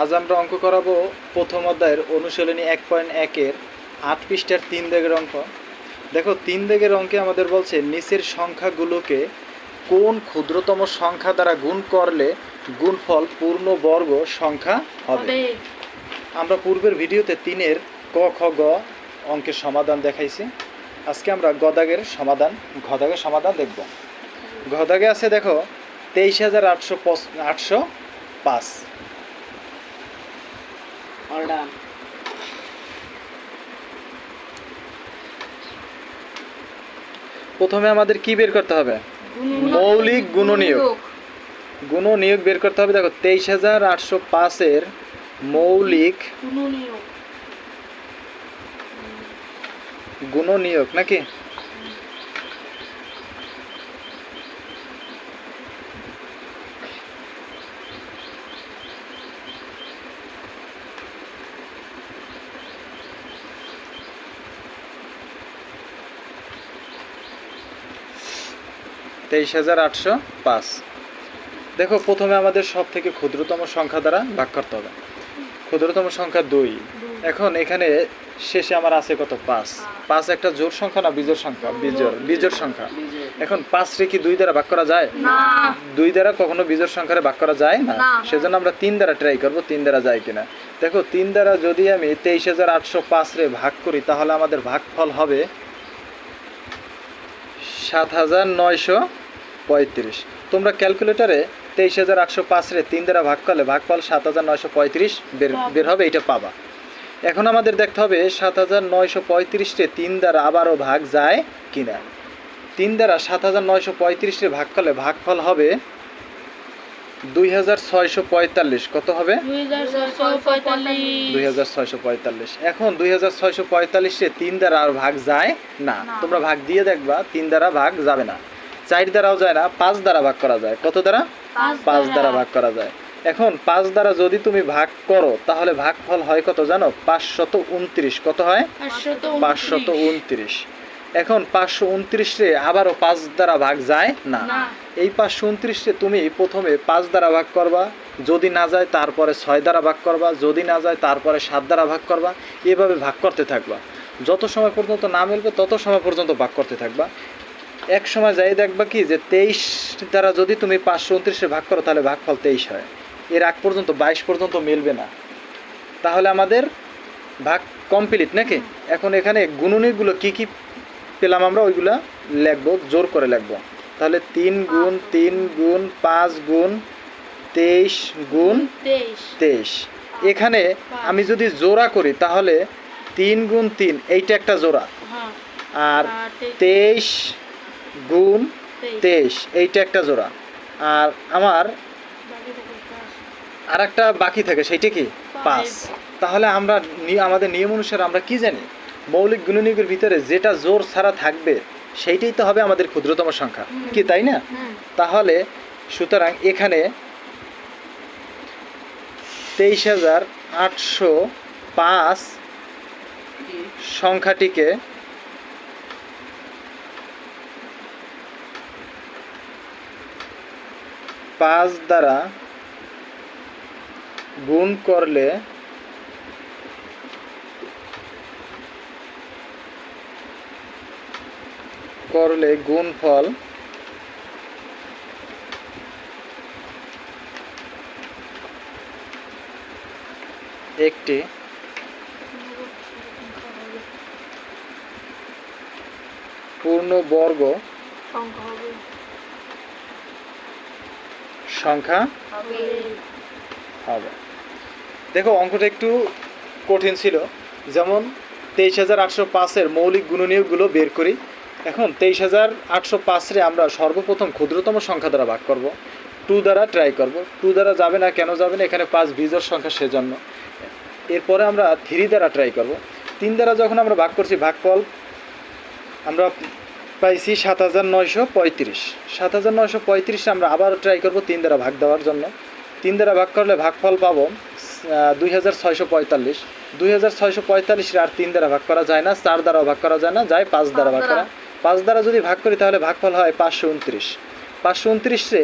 আজ আমরা অঙ্ক করাবো প্রথম অধ্যায়ের অনুশীলনী এক পয়েন্ট একের আট পৃষ্ঠার তিন দেগের অঙ্ক। দেখো তিন দেগের অঙ্কে আমাদের বলছে নিচের সংখ্যাগুলোকে কোন ক্ষুদ্রতম সংখ্যা দ্বারা গুণ করলে গুণফল পূর্ণ বর্গ সংখ্যা হবে? আমরা পূর্বের ভিডিওতে তিনের ক খ গ অঙ্কের সমাধান দেখাইছি। আজকে আমরা গদাগের সমাধান ঘদাগের সমাধান দেখব। ঘদাগে আছে দেখো তেইশ হাজার আটশো আটশো পাঁচ। অল ডান প্রথমে আমাদের কি বের করতে হবে? মৌলিক গুণনীয়ক। গুণনীয়ক। বের করতে হবে। দেখো তেইশ হাজার আটশো পাঁচের মৌলিক গুণনীয়ক। গুণনীয়ক নাকি? তেইশ হাজার আটশো পাঁচ। দেখো প্রথমে আমাদের সব থেকে ক্ষুদ্রতম সংখ্যা দ্বারা ভাগ করতে হবে। ক্ষুদ্রতম সংখ্যা দুই। এখন এখানে শেষে আমার আছে কত? পাঁচ। পাঁচ। একটা জোর সংখ্যা না বিজোর সংখ্যা? বিজোর বিজোর সংখ্যা। এখন পাঁচ রে কি দুই দ্বারা ভাগ করা যায়? দুই দ্বারা কখনো বিজোর সংখ্যারে ভাগ করা যায় না। না। সেজন্য আমরা তিন দ্বারা ট্রাই করব তিন দ্বারা যায় কিনা। দেখো তিন দ্বারা যদি আমি তেইশ হাজার আটশো পাঁচ রে ভাগ করি তাহলে আমাদের ভাগফল হবে সাত হাজার নয়শো পঁয়ত্রিশ। তোমরা ক্যালকুলেটারে তেইশ হাজার আটশো পাঁচ রে তিন দ্বারা ভাগ করলে ভাগফল সাত হাজার নয়শো পঁয়ত্রিশ বের বের হবে এটা পাবা। এখন আমাদের দেখতে হবে সাত হাজার নয়শো পঁয়ত্রিশে তিন দ্বারা আবারও ভাগ যায় কিনা। তিন দ্বারা সাত হাজার নয়শো পঁয়ত্রিশে ভাগ করলে ভাগফল হবে দুই হাজার ছয়শো পঁয়তাল্লিশ। কত হবে? দুই হাজার ছয়শো পঁয়তাল্লিশ। এখন দুই হাজার ছয়শো পঁয়তাল্লিশে তিন দ্বারা আর ভাগ যায় না। তোমরা ভাগ দিয়ে দেখবা তিন দ্বারা ভাগ যাবে না। চার দ্বারাও যায় না পাঁচ দ্বারা ভাগ করা যায়। কত দ্বারা? পাঁচ দ্বারা। ভাগ করা যায়। এখন পাঁচ দ্বারা যদি তুমি ভাগ করো তাহলে ভাগফল হয় কত জানো? পাঁচশত উনত্রিশ কত হয়? পাঁচশত উনত্রিশ এখন পাঁচশো উনত্রিশে আবারও পাঁচ দ্বারা ভাগ যায় না। না। এই পাঁচশো উনত্রিশে তুমি প্রথমে পাঁচ দ্বারা ভাগ করবা যদি না যায় তারপরে ছয় দ্বারা ভাগ করবা যদি না যায় তারপরে সাত দ্বারা ভাগ করবা এভাবে ভাগ করতে থাকবা। যত সময় পর্যন্ত না মিলবে তত সময় পর্যন্ত ভাগ করতে থাকবা। এক সময় যাই দেখবা কি যে তেইশ দ্বারা যদি তুমি পাঁচশো উনত্রিশে ভাগ করো তাহলে ভাগফল তেইশ হয়। এর আগ পর্যন্ত বাইশ পর্যন্ত মিলবে না। তাহলে আমাদের ভাগ কমপ্লিট নাকি? এখন এখানে গুণনীগুলো কি কি পেলাম আমরা ওইগুলা লিখব জোর করে লিখব। তাহলে তিন গুণ তিন গুণ পাঁচ গুণ তেইশ গুণ তেইশ। এখানে আমি যদি জোড়া করি তাহলে তিন গুণ তিন এইটা একটা জোড়া। হ্যাঁ। আর তেইশ গুণ তেইশ। এইটা একটা জোড়া। আর আমার আর একটা বাকি থাকে সেইটা কি? পাঁচ। তাহলে আমরা আমাদের নিয়ম অনুসারে আমরা কি জানি? মৌলিক গুণনীকের ভিতরে যেটা জোর ছাড়া থাকবে সেইটাই তো হবে আমাদের ক্ষুদ্রতম সংখ্যা। কি তাই না? তাহলে সুতরাং এখানে তেইশ হাজার আটশো পাঁচ সংখ্যাটিকে পাঁচ দ্বারা গুণ করলে করলে গুণফল একটি। পূর্ণ বর্গ সংখ্যা হবে। সংখ্যা হবে। দেখো অঙ্কটা একটু কঠিন ছিল। যেমন তেইশ হাজার আটশো পাঁচের মৌলিক গুণনীয়কগুলো বের করি। এখন তেইশ হাজার আটশো পাঁচরে আমরা সর্বপ্রথম ক্ষুদ্রতম সংখ্যা দ্বারা ভাগ করব। টু দ্বারা ট্রাই করব। টু দ্বারা যাবে না কেন যাবে না এখানে পাঁচ বিজোর সংখ্যা সেজন্য। এরপরে আমরা থ্রি দ্বারা ট্রাই করব। তিন দ্বারা যখন আমরা ভাগ করছি ভাগফল আমরা পাইছি সাত হাজার নয়শো পঁয়ত্রিশ। সাত হাজার নয়শো পঁয়ত্রিশ আমরা আবার ট্রাই করব তিন দ্বারা ভাগ দেওয়ার জন্য। তিন দ্বারা ভাগ করলে ভাগফল পাবো দুই হাজার ছয়শো পঁয়তাল্লিশ। দুই হাজার ছয়শো পঁয়তাল্লিশে আর তিন দ্বারা ভাগ করা যায় না চার দ্বারাও ভাগ করা যায় না যায় পাঁচ দ্বারা ভাগ করা। পাঁচ দ্বারা যদি ভাগ করি তাহলে ভাগফল হয় পাঁচশো উনত্রিশ। পাঁচশো উনত্রিশে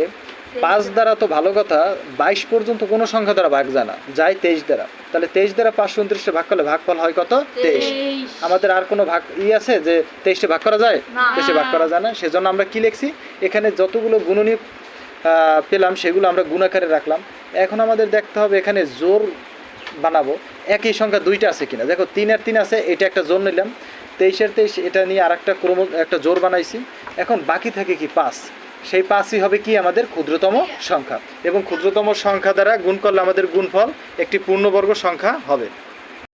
পাঁচ দ্বারা তো ভালো কথা বাইশ পর্যন্ত কোনো সংখ্যা দ্বারা ভাগ যায় না যায় তেইশ দ্বারা। তাহলে তেইশ দ্বারা পাঁচশো উনত্রিশে ভাগ করলে ভাগফল হয় কত? তেইশ। আমাদের আর কোনো ভাগ ই আছে যে তেইশে ভাগ করা যায়? তেইশে ভাগ করা যায় না। সেজন্য আমরা কি লিখছি? এখানে যতগুলো গুণনীয় পেলাম সেগুলো আমরা গুণাকারে রাখলাম। এখন আমাদের দেখতে হবে এখানে জোর বানাবো। একই সংখ্যা দুইটা আছে কিনা? দেখো তিন আর তিন আছে এটা একটা জোর নিলাম। তেইশের তেইশ এটা নিয়ে আর একটা ক্রম একটা জোর বানাইছি। এখন বাকি থাকে কি? পাঁচ। সেই পাঁচই হবে কি আমাদের ক্ষুদ্রতম সংখ্যা। এবং ক্ষুদ্রতম সংখ্যা দ্বারা গুণ করলে আমাদের গুণফল একটি পূর্ণবর্গ সংখ্যা হবে।